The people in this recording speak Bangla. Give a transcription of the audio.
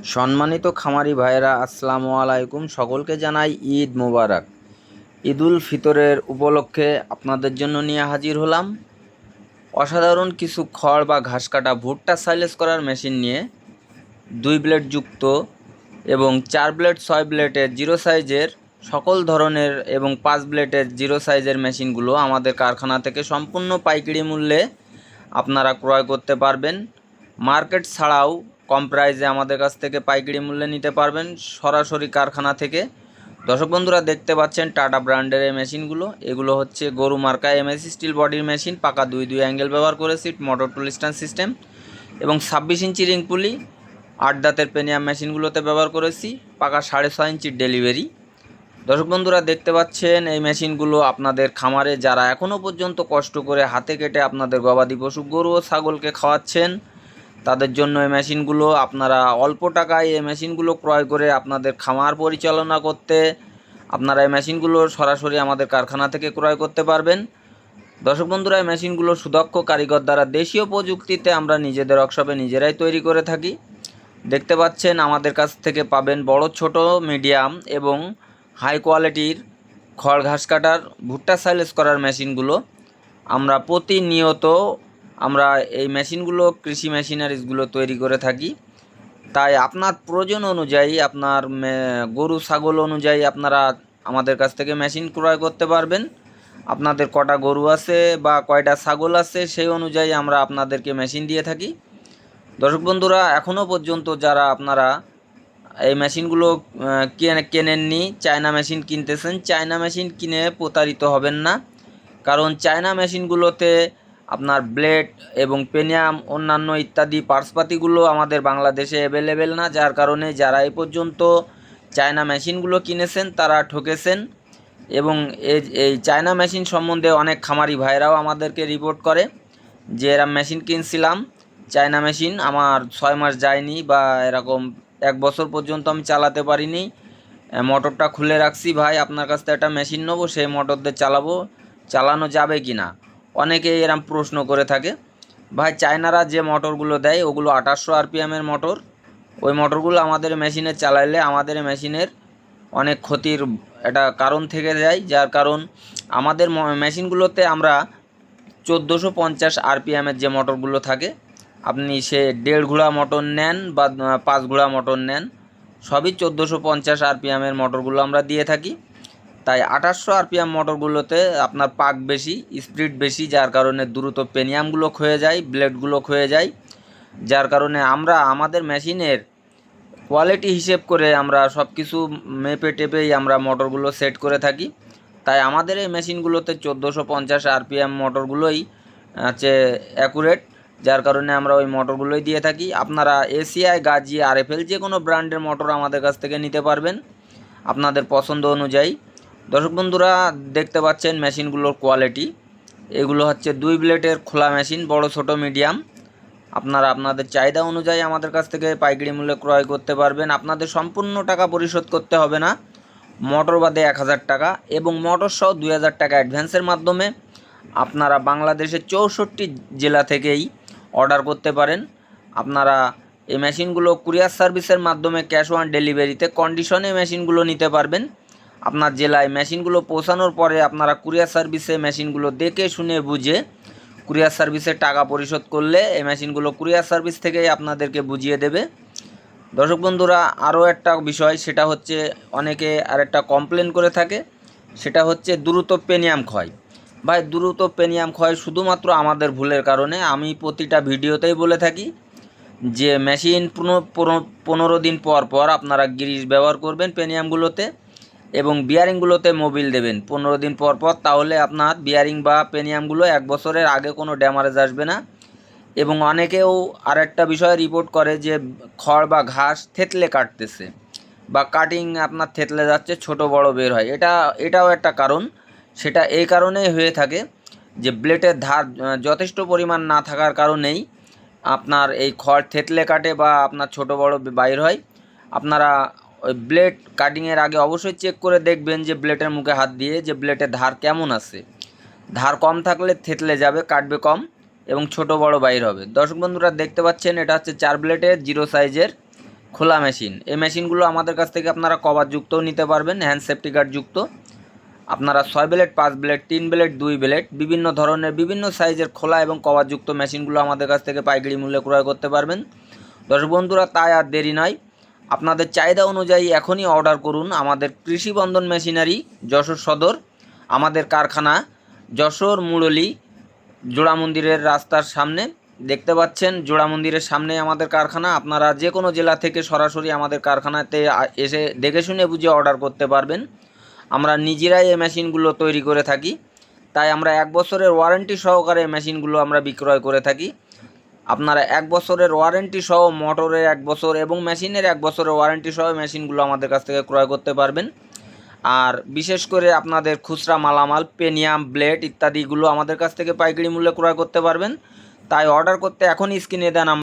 সম্মানিত খামারি ভাইয়েরা, আসসালামু আলাইকুম। সকলকে জানাই ঈদ মোবারক। ঈদুল ফিতরের উপলক্ষে আপনাদের জন্য নিয়ে হাজির হলাম। অসাধারণ কিছু খড় বা ঘাস কাটা ভুট্টা সাইলেস করার মেশিন নিয়ে দুই ব্লেড যুক্ত এবং চার ব্লেড, ছয় ব্লেডের জিরো সাইজের সকল ধরনের এবং পাঁচ ব্লেডের জিরো সাইজের মেশিনগুলো আমাদের কারখানা থেকে সম্পূর্ণ পাইকারি মূল্যে আপনারা ক্রয় করতে পারবেন। মার্কেট ছাড়াও কম প্রাইসে আমাদের কাছ থেকে পাইকারি মূল্যে নিতে পারবেন সরাসরি কারখানা থেকে। দর্শক বন্ধুরা, দেখতে পাচ্ছেন টাটা ব্র্যান্ডের এই মেশিনগুলো। এগুলো হচ্ছে গরু মার্কা এমএসি স্টিল বডির মেশিন, পাকা দুই দুই অ্যাঙ্গেল ব্যবহার করেছি মোটর টুল স্ট্যান্ড সিস্টেম এবং ছাব্বিশ ইঞ্চি রিং পুলি আট দাঁতের পেনিয়াম মেশিনগুলোতে ব্যবহার করেছি, পাকা সাড়ে ছয় ইঞ্চির ডেলিভারি দর্শক বন্ধুরা, দেখতে পাচ্ছেন এই মেশিনগুলো আপনাদের খামারে যারা এখনও পর্যন্ত কষ্ট করে হাতে কেটে আপনাদের গবাদি পশু গরু ও ছাগলকে খাওয়াচ্ছেন তাদের জন্য এই মেশিনগুলো, আপনারা অল্প টাকায় এই মেশিনগুলো ক্রয় করে আপনাদের খামার পরিচালনা করতে আপনারা এই মেশিনগুলো সরাসরি আমাদের কারখানা থেকে ক্রয় করতে পারবেন। দর্শক বন্ধুরা, এই মেশিনগুলো সুদক্ষ কারিগর দ্বারা দেশীয় প্রযুক্তিতে আমরা নিজেদের ওয়ার্কশপে নিজেরাই তৈরি করে থাকি। দেখতে পাচ্ছেন, আমাদের কাছ থেকে পাবেন বড়, ছোট, মিডিয়াম এবং হাই কোয়ালিটির খড় ঘাস কাটার, ভুট্টা সাইলেজ করার মেশিনগুলো। আমরা প্রতিনিয়ত আমরা এই মেশিনগুলো, কৃষি মেশিনারিজগুলো তৈরি করে থাকি। তাই আপনার প্রয়োজন অনুযায়ী, আপনার গরু, ছাগল অনুযায়ী আপনারা আমাদের কাছ থেকে মেশিন ক্রয় করতে পারবেন। আপনাদের কটা গরু আছে বা কয়টা ছাগল আছে, সেই অনুযায়ী আমরা আপনাদেরকে মেশিন দিয়ে থাকি। দর্শক বন্ধুরা এখনও পর্যন্ত যারা আপনারা এই মেশিনগুলো কেনেননি, চায়না মেশিন কিনতেছেন, চায়না মেশিন কিনে প্রতারিত হবেন না। কারণ চায়না মেশিনগুলোতে আপনার ব্লেড এবং পেনিয়াম, অন্যান্য ইত্যাদি পার্সপাতিগুলো আমাদের বাংলাদেশে অ্যাভেলেবেল না, যার কারণে যারা এই পর্যন্ত চায়না মেশিনগুলো কিনেছেন, তারা ঠকেছেন এবং এই চায়না মেশিন সম্বন্ধে অনেক খামারি ভাইরাও আমাদেরকে রিপোর্ট করে যে এরা মেশিন কিনছিলাম। চায়না মেশিন আমার ছয় মাস যায়নি বা এরকম এক বছর পর্যন্ত আমি চালাতে পারিনি। মোটরটা খুলে রাখছি ভাই, আপনার কাছ থেকে একটা মেশিন নেব, সেই মোটর দিয়ে চালাবো। চালানো যাবে কি না অনেকেই এরম প্রশ্ন করে থাকে, ভাই, চায়নারা যে মোটরগুলো দেয়, ওগুলো আঠাশশো আরপিএমের মোটর। ওই মোটরগুলো আমাদের মেশিনে চালাইলে আমাদের মেশিনের অনেক ক্ষতির একটা কারণ থেকে যায়। যার কারণ আমাদের মেশিনগুলোতে আমরা চোদ্দোশো পঞ্চাশ আরপিএমের যে মোটরগুলো থাকে, আপনি সে দেড় ঘোড়া মোটর নেন বা পাঁচ ঘোড়া মোটর নেন, সবই চোদ্দোশো পঞ্চাশ আরপিএমের মোটরগুলো আমরা দিয়ে থাকি। তাই আঠাশশো আরপিএম মোটরগুলোতে আপনার পাক বেশি, স্পিড বেশি, যার কারণে দ্রুত পেনিয়ামগুলো ক্ষয়ে যায়, ব্লেডগুলো ক্ষয়ে যায়। যার কারণে আমরা আমাদের মেশিনের কোয়ালিটি হিসেব করে আমরা সব কিছু মেপে টেপেই আমরা মোটরগুলো সেট করে থাকি। তাই আমাদের এই মেশিনগুলোতে চোদ্দোশো পঞ্চাশ আরপিএম মোটরগুলোই হচ্ছে অ্যাকুরেট যার কারণে আমরা ওই মোটরগুলোই দিয়ে থাকি। আপনারা এসিআই গাজি আরএফএল যে কোনো ব্র্যান্ডের মোটর আমাদের কাছ থেকে নিতে পারবেন। আপনাদের পছন্দ অনুযায়ী। দর্শক বন্ধুরা, দেখতে পাচ্ছেন মেশিনগুলোর কোয়ালিটি এগুলো হচ্ছে দুই ব্লেডের খোলা মেশিন, বড়, ছোট মিডিয়াম আপনারা আপনাদের চাহিদা অনুযায়ী আমাদের কাছ থেকে পাইকারি মূল্যে ক্রয় করতে পারবেন। আপনাদের সম্পূর্ণ টাকা পরিশোধ করতে হবে না। মোটর বাদে এক হাজার টাকা এবং মোটর সহ দুই হাজার টাকা অ্যাডভান্সের মাধ্যমে আপনারা বাংলাদেশের চৌষট্টি জেলা থেকেই অর্ডার করতে পারেন। আপনারা এই মেশিনগুলো কুরিয়ার সার্ভিসের মাধ্যমে ক্যাশ অন ডেলিভারিতে কন্ডিশনে মেশিনগুলো নিতে পারবেন। আপনার জেলায় মেশিনগুলো পৌঁছানোর পরে আপনারা কুরিয়ার সার্ভিসে মেশিনগুলো দেখে শুনে বুঝে কুরিয়ার সার্ভিসে টাকা পরিশোধ করলে এই মেশিনগুলো কুরিয়ার সার্ভিস থেকেই আপনাদেরকে বুঝিয়ে দেবে। দর্শক বন্ধুরা, আরও একটা বিষয়, সেটা হচ্ছে অনেকে আরেকটা কমপ্লেন করে থাকে, সেটা হচ্ছে দ্রুত পেনিয়াম ক্ষয়। ভাই, দ্রুত পেনিয়াম ক্ষয় শুধুমাত্র আমাদের ভুলের কারণে, আমি প্রতিটা ভিডিওতেই বলে থাকি যে, মেশিন পনেরো দিন পর পর আপনারা গ্রিস ব্যবহার করবেন পেনিয়ামগুলোতে। এবং বিয়ারিংগুলোতে মোবিল দেবেন। পনেরো দিন পর পর তাহলে আপনার বিয়ারিং বা পেনিয়ামগুলো এক বছরের আগে কোনো ড্যামারেজ আসবে না। এবং অনেকেও আরেকটা বিষয় রিপোর্ট করে যে খড় বা ঘাস থেতলে কাটতেছে বা কাটিং আপনার থেতলে যাচ্ছে, ছোট, বড় বের হয়। এটা, এটাও একটা কারণ। সেটা এই কারণেই হয়ে থাকে যে ব্লেডের ধার যথেষ্ট পরিমাণ না থাকার কারণেই আপনার এই খড় থেতলে কাটে বা আপনার ছোট, বড় বাইর হয়। আপনারা ওই ব্লেড কাটিংয়ের আগে অবশ্যই চেক করে দেখবেন যে ব্লেডের মুখে হাত দিয়ে যে ব্লেডের ধার কেমন আছে। ধার কম থাকলে থেতলে যাবে, কাটবে কম এবং ছোট বড় বাইর হবে। দর্শক বন্ধুরা, দেখতে পাচ্ছেন, এটা হচ্ছে চার ব্লেডের জিরো সাইজের খোলা মেশিন এই মেশিনগুলো আমাদের কাছ থেকে আপনারা কভারযুক্তও নিতে পারবেন হ্যান্ড সেফটি গার্ডযুক্ত আপনারা ছয় ব্লেড পাঁচ ব্লেড তিন ব্লেড দুই ব্লেড বিভিন্ন ধরনের, বিভিন্ন সাইজের খোলা এবং কভারযুক্ত মেশিনগুলো আমাদের কাছ থেকে পাইকারি মূল্যে ক্রয় করতে পারবেন। দর্শক বন্ধুরা, তাই আর দেরি নয়। আপনাদের চাহিদা অনুযায়ী এখনই অর্ডার করুন আমাদের কৃষি বন্ধন মেশিনারি যশোর সদর, আমাদের কারখানা যশোর মুরলী জোড়া মন্দিরের রাস্তার সামনে। দেখতে পাচ্ছেন, জোড়া মন্দিরের সামনে আমাদের কারখানা। আপনারা যে কোনো জেলা থেকে সরাসরি আমাদের কারখানাতে এসে দেখে শুনে বুঝে অর্ডার করতে পারবেন। আমরা নিজেরাই এই মেশিনগুলো তৈরি করে থাকি। তাই আমরা এক বছরের ওয়ারেন্টি সহকারে মেশিনগুলো আমরা বিক্রয় করে থাকি। আপনারা এক বছরের ওয়ারেন্টি সহ মোটরের এক বছর এবং মেশিনের এক বছরের ওয়ারেন্টি সহ মেশিনগুলো আমাদের কাছ থেকে ক্রয় করতে পারবেন। আর বিশেষ করে আপনাদের খুচরা মালামাল, পেনিয়াম, ব্লেড ইত্যাদিগুলো আমাদের কাছ থেকে পাইকারি মূল্যে ক্রয় করতে পারবেন। তাই অর্ডার করতে এখনই স্ক্রিনে দেন